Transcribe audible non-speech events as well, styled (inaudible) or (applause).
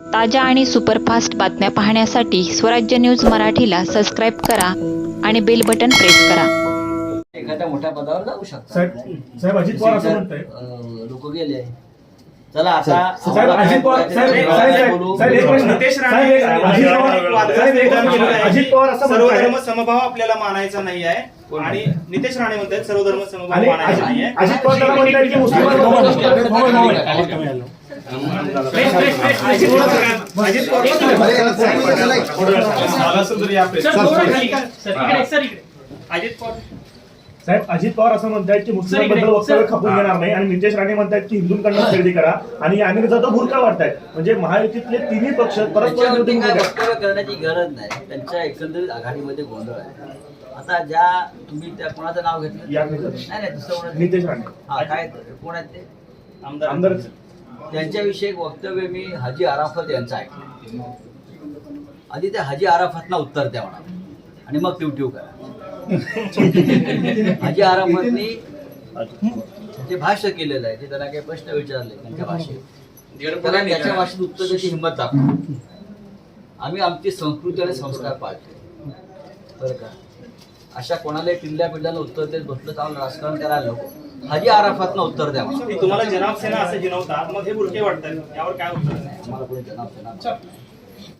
ताज्या आणि सुपरफास्ट बातम्या पाहण्यासाठी स्वराज्य न्यूज मराठीला सबस्क्राईब करा आणि बेल बटन प्रेस करा. एखाद्या मोठ्या पदावर जाऊ शकतात. साहेब साहेब अजित पवार असं म्हणताय. लोक गेले चला आता साहेब अजित पवार साहेब साहेब साहेब बोलू. साहेब एक मिनिट. नितेश साहेब, एक- राणे अजित पवार साहेब एक मिनिट. अजित पवार असं सर्व म्हणताय. धर्म समभाव आपल्याला मानायचा नाही आहे. आणि नितेश राणे म्हणतात सर्व धर्म समभाव आणि मानायचा नाही अजित पवार त्याला की मुस्लिम मोबाईल. अजित पवार अजित पवार अजित पवार साहेब अजित पवार असं म्हणतायत की मुस्लिमांबद्दल वक्तव्य खपून घेणार नाही आणि नितेश राणे म्हणतायत की हिंदूंकडनं खरेदी करा आणि अनेक जातो भुरका वाटतायत म्हणजे महायुतीतले तिन्ही पक्ष. वक्तव्य करण्याची गरज नाही. त्यांच्या एकंदरीत आघाडीमध्ये गोंधळ आहे. आता ज्या तुम्ही त्या कोणाचं नाव घेतलं? या नाही नाही दुसरं कोणाचं? नितेश राणे. हा काय कोण आहेत ते? आमदार आमदार. त्यांच्याविषयी एक वक्तव्य मी हाजी आराफत यांचं ऐकलं. आधी त्या हाजी आराफतला उत्तर द्या म्हणा. आणि मग ट्यूट्यू करा. (laughs) हाजी आराफतनी जे भाष्य केलेलं आहे ते त्यांना काही प्रश्न विचारले त्यांच्या भाषेत. त्याला त्याच्या भाषेत उत्तर द्यायची हिंमत दाखवा. आम्ही आमची संस्कृती आणि संस्कार पाळतो बरं का? अशा कोणाला टिल्ल्या पिल्ल्याला उत्तर देत बसलं तर आम्हाला राजकारण करायला नको. हाजी आराफतनं उत्तर द्या. तुम्हाला जनाब सेना असं जिनवतात मग हे बुरके वाटतात. यावर काय उत्तर आम्हाला कोणी जनाब सेना